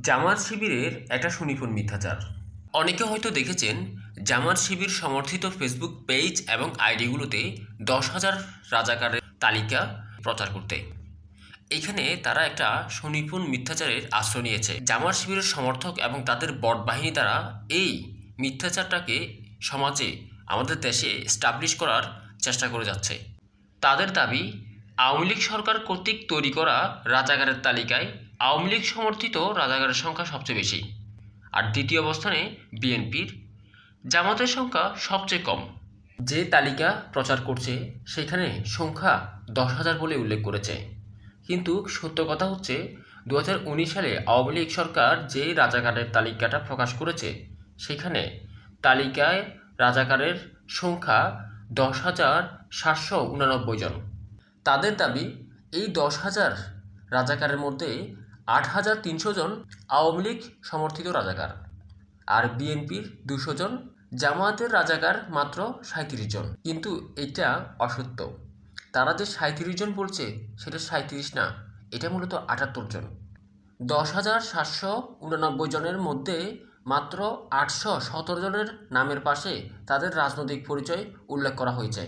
জামাত শিবিরের একটা সুনিপুণ মিথ্যাচার। অনেকে হয়তো দেখেছেন, জামাত শিবির সমর্থিত ফেসবুক পেজ এবং আইডিগুলোতে দশ হাজার রাজাকারের তালিকা প্রচার করতে। এখানে তারা একটা সুনিপুণ মিথ্যাচারের আশ্রয় নিয়েছে। জামাত শিবিরের সমর্থক এবং তাদের বট বাহিনী দ্বারা এই মিথ্যাচারটাকে সমাজে, আমাদের দেশে স্টাবলিশ করার চেষ্টা করে যাচ্ছে। তাদের দাবি আওয়ামী লীগ সরকার কর্তৃক তৈরি করা রাজাগারের তালিকায় আওয়ামী লীগ সমর্থিত রাজাগারের সংখ্যা সবচেয়ে বেশি। আর দ্বিতীয় অবস্থানে বিএনপির জামাতের সংখ্যা সবচেয়ে কম। যে তালিকা প্রচার করছে, সেখানে সংখ্যা দশ হাজার বলে উল্লেখ করেছে। কিন্তু সত্য কথা হচ্ছে দু হাজার উনিশ সালে আওয়ামী লীগ সরকার যে রাজাকারের তালিকাটা প্রকাশ করেছে, সেখানে তালিকায় রাজাকারের সংখ্যা দশ হাজার সাতশো উনানব্বই জন। তাদের দাবি, এই দশ হাজার রাজাকারের মধ্যে আট হাজার তিনশো জন আওয়ামী লীগ সমর্থিত রাজাকার আর বিএনপির দুশো জন জামায়াতের রাজাকার মাত্র সাঁত্রিশ জন। কিন্তু এটা অসত্য। তারা যে সাঁত্রিশ জন বলছে, সেটা সাঁত্রিশ না, এটা মূলত আটাত্তর জন। দশ হাজার সাতশো উননব্বই জনের মধ্যে মাত্র আটশো সতেরো জনের নামের পাশে তাদের রাজনৈতিক পরিচয় উল্লেখ করা হয়েছে।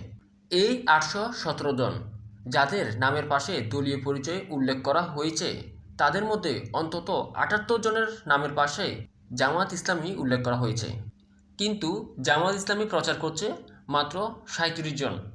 এই আটশো সতেরো জন যাদের নামের পাশে দলীয় পরিচয় উল্লেখ করা হয়েছে, তাদের মধ্যে অন্তত আটাত্তর জনের নামের পাশে জামাত ইসলামী উল্লেখ করা হয়েছে। কিন্তু জামাত ইসলামী প্রচার করছে মাত্র সাঁত্রিশ জন।